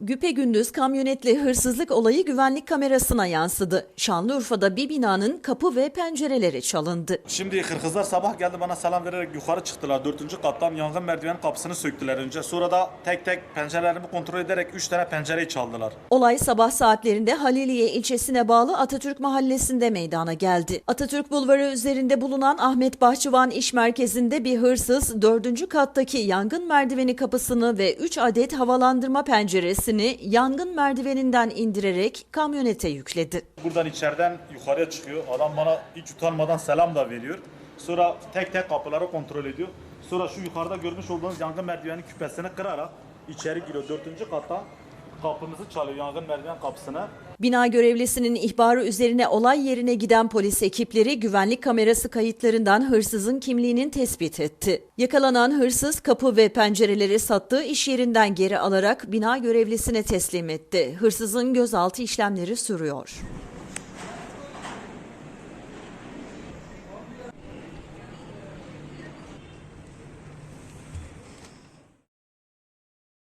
Güpegündüz kamyonetli hırsızlık olayı güvenlik kamerasına yansıdı. Şanlıurfa'da bir binanın kapı ve pencereleri çalındı. Şimdi hırkızlar sabah geldi bana selam vererek yukarı çıktılar. Dördüncü kattan yangın merdiven kapısını söktüler önce. Sonra da tek tek pencerelerimi kontrol ederek üç tane pencereyi çaldılar. Olay sabah saatlerinde Haliliye ilçesine bağlı Atatürk Mahallesi'nde meydana geldi. Atatürk Bulvarı üzerinde bulunan Ahmet Bahçıvan İş Merkezi'nde bir hırsız dördüncü kattaki yangın merdiveni kapısını ve 3 adet havalandırma penceresini yangın merdiveninden indirerek kamyonete yükledi. Buradan içeriden yukarıya çıkıyor. Adam bana hiç utanmadan selam da veriyor. Sonra tek tek kapıları kontrol ediyor. Sonra şu yukarıda görmüş olduğunuz yangın merdiveni küpesini kırarak içeri giriyor. Dördüncü kattan kapımızı çalıyor yangın merdiven kapısını. Bina görevlisinin ihbarı üzerine olay yerine giden polis ekipleri güvenlik kamerası kayıtlarından hırsızın kimliğinin tespit etti. Yakalanan hırsız kapı ve pencereleri sattığı iş yerinden geri alarak bina görevlisine teslim etti. Hırsızın gözaltı işlemleri sürüyor.